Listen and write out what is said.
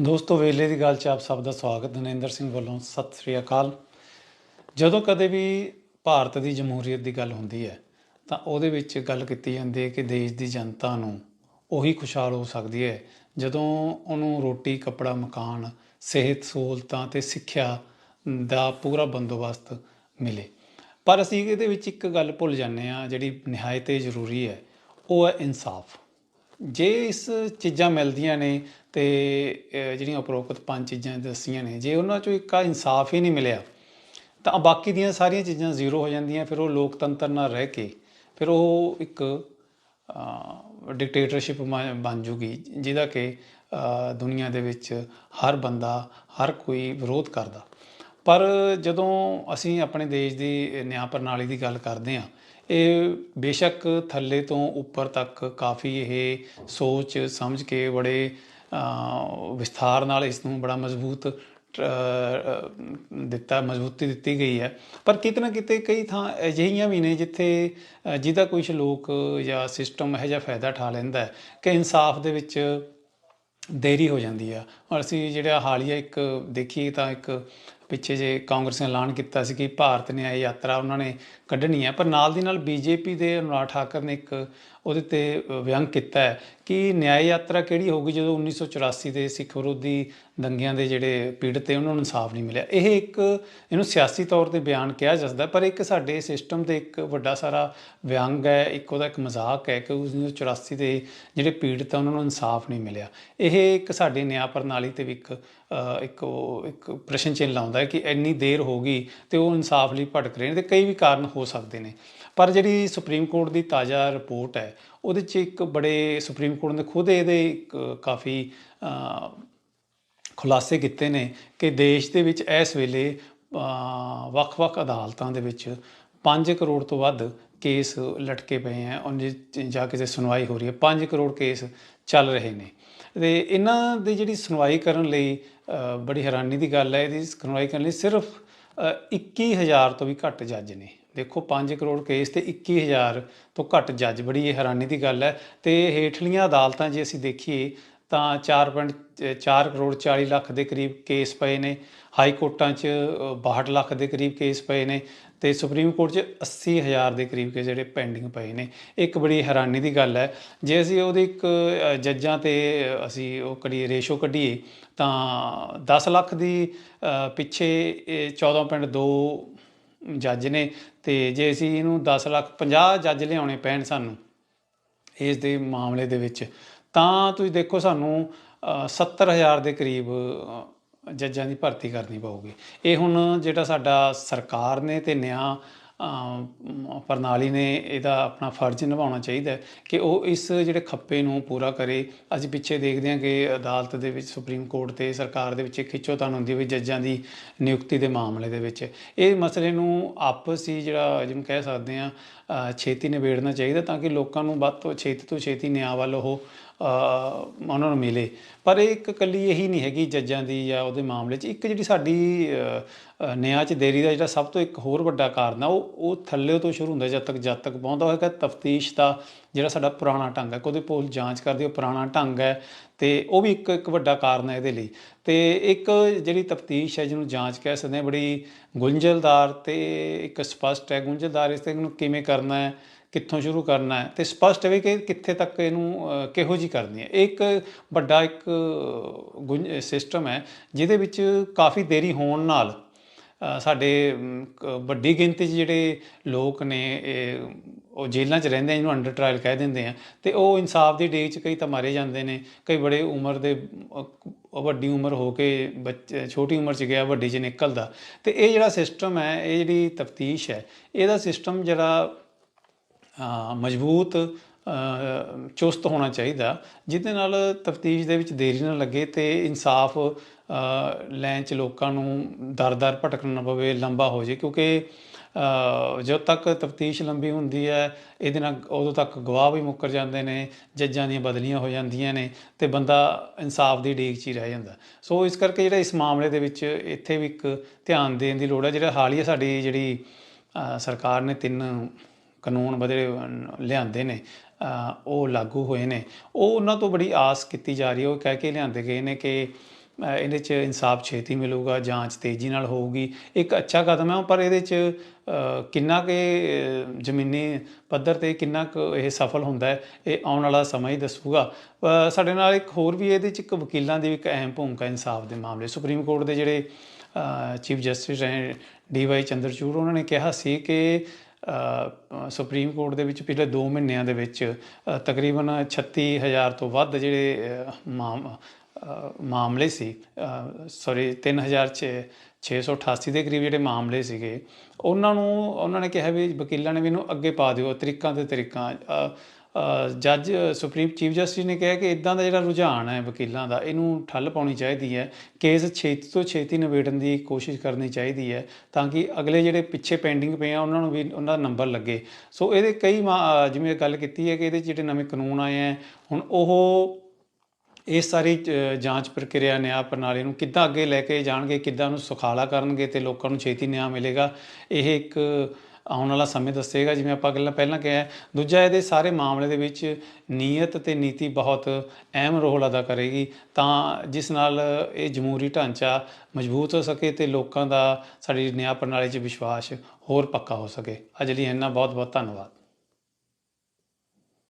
ਦੋਸਤੋ, ਵੇਲੇ ਦੀ ਗੱਲ 'ਚ ਆਪ ਸਭ ਦਾ ਸਵਾਗਤ। ਨਰਿੰਦਰ ਸਿੰਘ ਵੱਲੋਂ ਸਤਿ ਸ੍ਰੀ ਅਕਾਲ। ਜਦੋਂ ਕਦੇ ਵੀ ਭਾਰਤ ਦੀ ਜਮਹੂਰੀਅਤ ਦੀ ਗੱਲ ਹੁੰਦੀ ਹੈ, ਤਾਂ ਉਹਦੇ ਵਿੱਚ ਗੱਲ ਕੀਤੀ ਜਾਂਦੀ ਹੈ ਕਿ ਦੇਸ਼ ਦੀ ਜਨਤਾ ਨੂੰ ਉਹੀ ਖੁਸ਼ਹਾਲ ਹੋ ਸਕਦੀ ਹੈ, ਜਦੋਂ ਉਹਨੂੰ ਰੋਟੀ, ਕੱਪੜਾ, ਮਕਾਨ, ਸਿਹਤ ਸਹੂਲਤਾਂ ਤੇ ਸਿੱਖਿਆ ਦਾ ਪੂਰਾ ਬੰਦੋਬਸਤ ਮਿਲੇ। ਪਰ ਅਸੀਂ ਇਹਦੇ ਵਿੱਚ ਇੱਕ ਗੱਲ ਭੁੱਲ ਜਾਂਦੇ ਆ ਜਿਹੜੀ ਨਿਹਾਇਤ ਜ਼ਰੂਰੀ ਹੈ, ਉਹ ਹੈ ਇਨਸਾਫ। ਜੇ ਇਸ ਚੀਜ਼ਾਂ ਮਿਲਦੀਆਂ ਨੇ ਤੇ ਜਿਹੜੀਆਂ ਉਪਰੋਕਤ ਪੰਜ ਚੀਜ਼ਾਂ ਦੱਸੀਆਂ ਨੇ, ਜੇ ਉਹਨਾਂ ਚੋਂ ਇੱਕ ਆ ਇਨਸਾਫ ਹੀ ਨਹੀਂ ਮਿਲਿਆ, ਤਾਂ ਬਾਕੀ ਦੀਆਂ ਸਾਰੀਆਂ ਚੀਜ਼ਾਂ ਜ਼ੀਰੋ ਹੋ ਜਾਂਦੀਆਂ, ਫਿਰ ਉਹ ਲੋਕਤੰਤਰ ਨਾਲ ਰਹਿ ਕੇ, ਫਿਰ ਉਹ ਇੱਕ ਡਿਕਟੇਟਰਸ਼ਿਪ ਬਣ ਜੂਗੀ, ਜਿਹਦਾ ਕਿ ਦੁਨੀਆ ਦੇ ਵਿੱਚ ਹਰ ਬੰਦਾ, ਹਰ ਕੋਈ ਵਿਰੋਧ ਕਰਦਾ। ਪਰ ਜਦੋਂ ਅਸੀਂ ਆਪਣੇ ਦੇਸ਼ ਦੀ ਨਿਆਂ ਪ੍ਰਣਾਲੀ ਦੀ ਗੱਲ ਕਰਦੇ ਹਾਂ, ਇਹ ਬੇਸ਼ੱਕ ਥੱਲੇ ਤੋਂ ਉੱਪਰ ਤੱਕ ਕਾਫੀ ਇਹ ਸੋਚ ਸਮਝ ਕੇ ਬੜੇ ਵਿਸਥਾਰ ਨਾਲ ਇਸ ਨੂੰ ਬੜਾ ਮਜ਼ਬੂਤ ਦਿੱਤਾ, ਮਜ਼ਬੂਤੀ ਦਿੱਤੀ ਗਈ ਹੈ। ਪਰ ਕਿਤੇ ਨਾ ਕਿਤੇ ਕਈ ਥਾਂ ਅਜਿਹੀਆਂ ਵੀ ਨੇ ਜਿੱਥੇ ਜਿਹਦਾ ਕੁਝ ਲੋਕ ਜਾਂ ਸਿਸਟਮ ਇਹੋ ਜਿਹਾ ਫਾਇਦਾ ਠਾ ਲੈਂਦਾ ਕਿ ਇਨਸਾਫ ਦੇ ਵਿੱਚ ਦੇਰੀ ਹੋ ਜਾਂਦੀ ਆ। ਔਰ ਅਸੀਂ ਜਿਹੜਾ ਹਾਲੀਆ ਇੱਕ ਦੇਖੀਏ ਤਾਂ ਇੱਕ ਪਿੱਛੇ ਜੇ ਕਾਂਗਰਸ ਨੇ ਐਲਾਨ ਕੀਤਾ ਸੀ ਕਿ ਭਾਰਤ ਨੇ ਇਹ ਯਾਤਰਾ ਉਹਨਾਂ ਨੇ ਕੱਢਣੀ ਹੈ। ਪਰ ਨਾਲ ਦੀ ਨਾਲ ਬੀਜੇਪੀ ਦੇ ਅਨੁਰਾਗ ਠਾਕਰ ਨੇ ਇੱਕ ਉਹਦੇ ਤੇ ਵਿਅੰਗ ਕੀਤਾ ਹੈ ਕਿ ਨਿਆਂ ਯਾਤਰਾ ਕਿਹੜੀ ਹੋਊਗੀ ਜਦੋਂ 1984 ਦੇ ਸਿੱਖ ਵਿਰੋਧੀ ਦੰਗਿਆਂ ਦੇ ਜਿਹੜੇ ਪੀੜਤ ਤੇ ਉਹਨਾਂ ਨੂੰ ਇਨਸਾਫ ਨਹੀਂ ਮਿਲਿਆ। ਇਹ ਇੱਕ, ਇਹਨੂੰ ਸਿਆਸੀ ਤੌਰ ਤੇ ਬਿਆਨ ਕਿਹਾ ਜਾਂਦਾ, ਪਰ ਇੱਕ ਸਾਡੇ ਸਿਸਟਮ 'ਤੇ ਇੱਕ ਵੱਡਾ ਸਾਰਾ ਵਿਅੰਗ ਹੈ, ਇੱਕ ਉਹਦਾ ਇੱਕ ਮਜ਼ਾਕ ਹੈ ਕਿ 1984 ਦੇ ਜਿਹੜੇ ਪੀੜਤ ਆ ਉਹਨਾਂ ਨੂੰ ਇਨਸਾਫ ਨਹੀਂ ਮਿਲਿਆ। ਇਹ ਇੱਕ ਸਾਡੇ ਨਿਆਂ ਪ੍ਰਣਾਲੀ ਤੇ ਵੀ ਇੱਕ ਇੱਕ ਉਹ, ਇੱਕ ਪ੍ਰਸ਼ਨ ਚਿੰਨ੍ਹ ਲਾਉਂਦਾ ਹੈ ਕਿ ਇੰਨੀ ਦੇਰ ਹੋ ਗਈ ਤੇ ਉਹ ਇਨਸਾਫ ਲਈ ਭਟਕ ਰਹੇ ਨੇ ਤੇ ਕਈ ਵੀ ਕਾਰਨ ਹੋ ਸਕਦੇ ਨੇ। ਪਰ ਜਿਹੜੀ ਸੁਪਰੀਮ ਕੋਰਟ ਦੀ ਤਾਜ਼ਾ ਰਿਪੋਰਟ ਹੈ ਉਹਦੇ 'ਚ ਇੱਕ ਬੜੇ ਸੁਪਰੀਮ ਕੋਰਟ ਨੇ ਖੁਦ ਇਹਦੇ ਕਾਫੀ ਖੁਲਾਸੇ ਕੀਤੇ ਨੇ ਕਿ ਦੇਸ਼ ਦੇ ਵਿੱਚ ਇਸ ਵੇਲੇ ਵੱਖ-ਵੱਖ ਅਦਾਲਤਾਂ ਦੇ ਵਿੱਚ 5 ਕਰੋੜ ਤੋਂ ਵੱਧ ਕੇਸ ਲਟਕੇ ਪਏ ਆ ਉਹਨਾਂ ਦੀ ਜਾ ਕੇ ਸੁਣਵਾਈ ਹੋ ਰਹੀ ਹੈ 5 ਕਰੋੜ ਕੇਸ ਚੱਲ ਰਹੇ ਨੇ। ਤੇ ਇਹਨਾਂ ਦੀ ਜਿਹੜੀ ਸੁਣਵਾਈ ਕਰਨ ਲਈ ਬੜੀ ਹੈਰਾਨੀ ਦੀ ਗੱਲ ਹੈ ਇਹਦੀ ਸੁਣਵਾਈ ਕਰਨ ਲਈ ਸਿਰਫ ਅ, 21000 ਤੋਂ ਵੀ ਘੱਟ ਜੱਜ ਨੇ। ਦੇਖੋ 5 ਕਰੋੜ ਕੇਸ ਤੇ 21000 ਤੋਂ ਘੱਟ ਜੱਜ। ਬੜੀ ਇਹ ਹੈਰਾਨੀ ਦੀ ਗੱਲ ਹੈ। ਤੇ ਹੇਠਲੀਆਂ ਅਦਾਲਤਾਂ ਜੇ ਅਸੀਂ ਦੇਖੀਏ ਤਾਂ 4.4 ਕਰੋੜ 40 ਲੱਖ ਦੇ ਕਰੀਬ ਕੇਸ ਪਏ ਨੇ। ਹਾਈ ਕੋਰਟਾਂ 'ਚ ਅ, 62 ਲੱਖ ਦੇ ਕਰੀਬ ਕੇਸ ਪਏ ਨੇ। ਤੇ ਸੁਪਰੀਮ ਕੋਰਟ 'ਚ 80 ਹਜ਼ਾਰ ਦੇ ਕਰੀਬ ਕੇ ਜਿਹੜੇ ਪੈਂਡਿੰਗ ਪਏ ਨੇ। ਇੱਕ ਬੜੀ ਹੈਰਾਨੀ ਦੀ ਗੱਲ ਹੈ। ਜੇ ਅਸੀਂ ਉਹਦੇ ਇੱਕ ਜੱਜਾਂ ਤੇ ਅਸੀਂ ਉਹ ਕਰੀਏ ਰੇਸ਼ੋ ਕੱਢੀਏ ਤਾਂ 10 ਲੱਖ ਦੀ ਅ, ਪਿੱਛੇ ਇਹ 14.2 ਜੱਜ ਨੇ ਤੇ ਜੇ ਅਸੀਂ ਇਹਨੂੰ 10 ਲੱਖ 50 ਜੱਜ ਲਿਆਉਣੇ ਪੈਣ ਸਾਨੂੰ ਇਸ ਦੇ ਮਾਮਲੇ ਦੇ ਵਿੱਚ ਤਾਂ ਤੁਸੀਂ ਦੇਖੋ ਸਾਨੂੰ ਅ, 70000 ਦੇ ਕਰੀਬ ਜੱਜਾਂ ਦੀ ਭਰਤੀ ਕਰਨੀ ਪਊਗੀ। ਇਹ ਹੁਣ ਜਿਹੜਾ ਸਾਡਾ ਸਰਕਾਰ ਨੇ ਤੇ ਨਿਆਂ ਪ੍ਰਣਾਲੀ ਨੇ ਇਹਦਾ ਆਪਣਾ ਫਰਜ਼ ਨਿਭਾਉਣਾ ਚਾਹੀਦਾ ਕਿ ਉਹ ਇਸ ਜਿਹੜੇ ਖੱਪੇ ਨੂੰ ਪੂਰਾ ਕਰੇ। ਅਸੀਂ ਪਿੱਛੇ ਦੇਖਦੇ ਹਾਂ ਕਿ ਅਦਾਲਤ ਦੇ ਵਿੱਚ, ਸੁਪਰੀਮ ਕੋਰਟ ਤੇ ਸਰਕਾਰ ਦੇ ਵਿੱਚ ਖਿੱਚੋਤਾਣ ਹੁੰਦੀ ਵੀ ਜੱਜਾਂ ਦੀ ਨਿਯੁਕਤੀ ਦੇ ਮਾਮਲੇ ਦੇ ਵਿੱਚ। ਇਹ ਮਸਲੇ ਨੂੰ ਆਪਸ ਹੀ ਜਿਹੜਾ ਜਿਵੇਂ ਕਹਿ ਸਕਦੇ ਹਾਂ ਛੇਤੀ ਨਿਬੇੜਨਾ ਚਾਹੀਦਾ ਤਾਂ ਕਿ ਲੋਕਾਂ ਨੂੰ ਵੱਧ ਤੋਂ ਛੇਤੀ ਤੋਂ ਛੇਤੀ ਨਿਆਂ ਵੱਲ ਉਹ ਉਹਨਾਂ ਨੂੰ ਮਿਲੇ। ਪਰ ਇਹ ਇੱਕ ਕੱਲੀ ਇਹੀ ਨਹੀਂ ਹੈਗੀ ਜੱਜਾਂ ਦੀ ਜਾਂ ਉਹਦੇ ਮਾਮਲੇ 'ਚ। ਇੱਕ ਜਿਹੜੀ ਸਾਡੀ ਨਿਆਂ 'ਚ ਦੇਰੀ ਦਾ ਜਿਹੜਾ ਸਭ ਤੋਂ ਇੱਕ ਹੋਰ ਵੱਡਾ ਕਾਰਨ ਆ, ਉਹ ਉਹ ਥੱਲੇ ਤੋਂ ਸ਼ੁਰੂ ਹੁੰਦਾ ਜਦ ਤੱਕ ਜਦ ਤੱਕ ਪਹੁੰਚਦਾ ਹੋਏਗਾ ਤਫਤੀਸ਼ ਦਾ ਜਿਹੜਾ ਸਾਡਾ ਪੁਰਾਣਾ ਢੰਗ ਹੈ। ਉਹਦੇ ਕੋਲ ਜਾਂਚ ਕਰਦੀ ਉਹ ਪੁਰਾਣਾ ਢੰਗ ਹੈ ਤੇ ਉਹ ਵੀ ਇੱਕ ਇੱਕ ਵੱਡਾ ਕਾਰਨ ਹੈ ਇਹਦੇ ਲਈ। ਤੇ ਇੱਕ ਜਿਹੜੀ ਤਫਤੀਸ਼ ਹੈ ਜਿਹਨੂੰ ਜਾਂਚ ਕਹਿ ਸਕਦੇ ਹਾਂ, ਬੜੀ ਗੁੰਝਲਦਾਰ ਤੇ ਇੱਕ ਸਪਸ਼ਟ ਹੈ। ਗੁੰਝਲਦਾਰ ਇਸ ਤੇ ਨੂੰ ਕਿਵੇਂ ਕਰਨਾ ਹੈ? ਕਿੱਥੋਂ ਸ਼ੁਰੂ ਕਰਨਾ ਹੈ? ਤੇ ਸਪਸ਼ਟ ਹੈ ਕਿ ਕਿੱਥੇ ਤੱਕ ਇਹਨੂੰ ਕਿਹੋ ਜੀ ਕਰਨੀ ਹੈ? ਇਹ ਇੱਕ ਵੱਡਾ ਇੱਕ ਸਿਸਟਮ ਹੈ, ਜਿਹਦੇ ਵਿੱਚ ਕਾਫੀ ਦੇਰੀ ਹੋਣ ਨਾਲ ਸਾਡੇ ਵੱਡੀ ਗਿਣਤੀ 'ਚ ਜਿਹੜੇ ਲੋਕ ਨੇ, ਇਹ, ਉਹ ਜੇਲ੍ਹਾਂ 'ਚ ਰਹਿੰਦੇ ਆ ਜਿਹਨੂੰ ਅੰਡਰ ਟ੍ਰਾਇਲ ਕਹਿ ਦਿੰਦੇ ਆ। ਤੇ ਉਹ ਇਨਸਾਫ ਦੀ ਡੇਗ 'ਚ ਕਈ ਤਾਂ ਮਾਰੇ ਜਾਂਦੇ ਨੇ। ਕਈ ਬੜੇ ਉਮਰ ਦੇ ਵੱਡੀ ਉਮਰ ਹੋ ਕੇ ਬੱਚੇ, ਛੋਟੀ ਉਮਰ 'ਚ ਗਿਆ, ਵੱਡੀ 'ਚ ਨਿਕਲਦਾ। ਤੇ ਇਹ ਜਿਹੜਾ ਸਿਸਟਮ ਹੈ, ਇਹ ਜਿਹੜੀ ਤਫਤੀਸ਼ ਹੈ, ਇਹਦਾ ਸਿਸਟਮ ਜਿਹੜਾ ਮਜ਼ਬੂਤ ਚੁਸਤ ਹੋਣਾ ਚਾਹੀਦਾ, ਜਿਹਦੇ ਨਾਲ ਤਫਤੀਸ਼ ਦੇ ਵਿੱਚ ਦੇਰੀ ਨਾ ਲੱਗੇ ਤੇ ਇਨਸਾਫ ਲੈਣ ਚ ਲੋਕਾਂ ਨੂੰ ਦਰ-ਦਰ ਭਟਕਣਾ ਨਾ ਪਵੇ, ਲੰਬਾ ਹੋ ਜੇ, ਕਿਉਂਕਿ ਜਦੋਂ ਤੱਕ ਤਫਤੀਸ਼ ਲੰਬੀ ਹੁੰਦੀ ਹੈ, ਇਹਦੇ ਨਾਲ ਉਦੋਂ ਤੱਕ ਗਵਾਹ ਵੀ ਮੁੱਕਰ ਜਾਂਦੇ ਨੇ, ਜੱਜਾਂ ਦੀਆਂ ਬਦਲੀਆਂ ਹੋ ਜਾਂਦੀਆਂ ਨੇ ਤੇ ਬੰਦਾ ਇਨਸਾਫ ਦੀ ਡੀਕ 'ਚ ਹੀ ਰਹਿ ਜਾਂਦਾ। ਸੋ ਇਸ ਕਰਕੇ ਜਿਹੜਾ ਇਸ ਮਾਮਲੇ ਦੇ ਵਿੱਚ ਇੱਥੇ ਵੀ ਇੱਕ ਧਿਆਨ ਦੇਣ ਦੀ ਲੋੜ ਹੈ, ਜਿਹੜਾ ਹਾਲੀਆ ਸਾਡੀ ਜਿਹੜੀ ਸਰਕਾਰ ਨੇ ਤਿੰਨ ਕਾਨੂੰਨ ਬਦਲੇ ਲਿਆਂਦੇ ਨੇ ਉਹ ਲਾਗੂ ਹੋਏ ਨੇ। ਉਹ ਉਹਨਾਂ ਤੋਂ ਬੜੀ ਆਸ ਕੀਤੀ ਜਾ ਰਹੀ ਹੈ। ਉਹ ਕਹਿ ਕੇ ਲਿਆਂਦੇ ਗਏ ਨੇ ਕਿ ਇਹਦੇ 'ਚ ਇਨਸਾਫ ਛੇਤੀ ਮਿਲੂਗਾ, ਜਾਂਚ ਤੇਜ਼ੀ ਨਾਲ ਹੋਊਗੀ। ਇੱਕ ਅੱਛਾ ਕਦਮ ਹੈ ਪਰ ਇਹਦੇ 'ਚ ਕਿੰਨਾ ਕਿ ਜ਼ਮੀਨੀ ਪੱਧਰ ਤੇ ਕਿੰਨਾ ਕੁ ਇਹ ਸਫਲ ਹੁੰਦਾ ਹੈ, ਇਹ ਆਉਣ ਵਾਲਾ ਸਮਾਂ ਹੀ ਦੱਸੂਗਾ। ਸਾਡੇ ਨਾਲ ਇੱਕ ਹੋਰ ਵੀ ਇਹਦੇ 'ਚ ਇੱਕ ਵਕੀਲਾਂ ਦੀ ਇੱਕ ਅਹਿਮ ਭੂਮਿਕਾ ਇਨਸਾਫ ਦੇ ਮਾਮਲੇ। ਸੁਪਰੀਮ ਕੋਰਟ ਦੇ ਜਿਹੜੇ ਚੀਫ ਜਸਟਿਸ ਰਹੇ ਡੀ ਵਾਈ ਚੰਦਰਚੂੜ, ਉਹਨਾਂ ਨੇ ਕਿਹਾ ਸੀ ਕਿ ਸੁਪਰੀਮ ਕੋਰਟ ਦੇ ਵਿੱਚ ਪਿਛਲੇ 2 ਮਹੀਨਿਆਂ ਦੇ ਵਿੱਚ ਅ, ਤਕਰੀਬਨ 36000 ਤੋਂ ਵੱਧ ਜਿਹੜੇ ਮਾਮ ਮਾਮਲੇ ਸੀ। ਸੌਰੀ 3688 ਦੇ ਕਰੀਬ ਜਿਹੜੇ ਮਾਮਲੇ ਸੀਗੇ ਉਹਨਾਂ ਨੂੰ ਉਹਨਾਂ ਨੇ ਕਿਹਾ ਵੀ ਵਕੀਲਾਂ ਨੇ ਵੀ ਇਹਨੂੰ ਅੱਗੇ ਪਾ ਦਿਓ ਤਰੀਕਾਂ ਤੇ ਤਰੀਕਾਂ। ਜੱਜ, ਸੁਪਰੀਮ ਚੀਫ ਜਸਟਿਸ ਨੇ ਕਿਹਾ ਕਿ ਇਦਾਂ ਦਾ ਜਿਹੜਾ ਰੁਝਾਨ ਹੈ ਵਕੀਲਾਂ ਦਾ, ਇਹਨੂੰ ਠੱਲ ਪਾਉਣੀ ਚਾਹੀਦੀ ਹੈ। ਕੇਸ ਛੇਤੀ ਤੋਂ ਛੇਤੀ ਨਿਬੇੜਨ ਦੀ ਕੋਸ਼ਿਸ਼ ਕਰਨੀ ਚਾਹੀਦੀ ਹੈ ਤਾਂ ਕਿ ਅਗਲੇ ਜਿਹੜੇ ਪਿੱਛੇ ਪੈਂਡਿੰਗ ਪਏ ਆ, ਉਹਨਾਂ ਨੂੰ ਵੀ ਉਹਨਾਂ ਦਾ ਨੰਬਰ ਲੱਗੇ। ਸੋ ਇਹਦੇ ਕਈ ਮਾ- ਜਿਵੇਂ ਗੱਲ ਕੀਤੀ ਹੈ ਕਿ ਇਹਦੇ 'ਚ ਜਿਹੜੇ ਨਵੇਂ ਕਾਨੂੰਨ ਆਏ ਹੈ, ਹੁਣ ਉਹ ਇਸ ਸਾਰੀ ਜਾਂਚ ਪ੍ਰਕਿਰਿਆ, ਨਿਆਂ ਪ੍ਰਣਾਲੀ ਨੂੰ ਕਿੱਦਾਂ ਅੱਗੇ ਲੈ ਕੇ ਜਾਣਗੇ, ਕਿੱਦਾਂ ਉਹਨੂੰ ਸੁਖਾਲਾ ਕਰਨਗੇ ਤੇ ਲੋਕਾਂ ਨੂੰ ਛੇਤੀ ਨਿਆਂ ਮਿਲੇਗਾ, ਇਹ ਇੱਕ ਆਉਣ ਵਾਲਾ ਸਮੇਂ ਦੱਸੇਗਾ, ਜਿਵੇਂ ਆਪਾਂ ਗੱਲਾਂ ਪਹਿਲਾਂ ਕਿਹਾ ਦੂਜਾ, ਇਹਦੇ ਸਾਰੇ ਮਾਮਲੇ ਦੇ ਵਿੱਚ ਨੀਅਤ ਤੇ ਨੀਤੀ ਬਹੁਤ ਅਹਿਮ ਰੋਲ ਅਦਾ ਕਰੇਗੀ। ਤਾਂ ਜਿਸ ਨਾਲ ਇਹ ਜਮਹੂਰੀ ਢਾਂਚਾ ਮਜ਼ਬੂਤ ਹੋ ਸਕੇ ਤੇ ਲੋਕਾਂ ਦਾ ਸਾਡੀ ਨਿਆਂ ਪ੍ਰਣਾਲੀ 'ਚ ਵਿਸ਼ਵਾਸ ਹੋਰ ਪੱਕਾ ਹੋ ਸਕੇ। ਅੱਜ ਲਈ ਇੰਨਾ ਬਹੁਤ ਬਹੁਤ ਧੰਨਵਾਦ।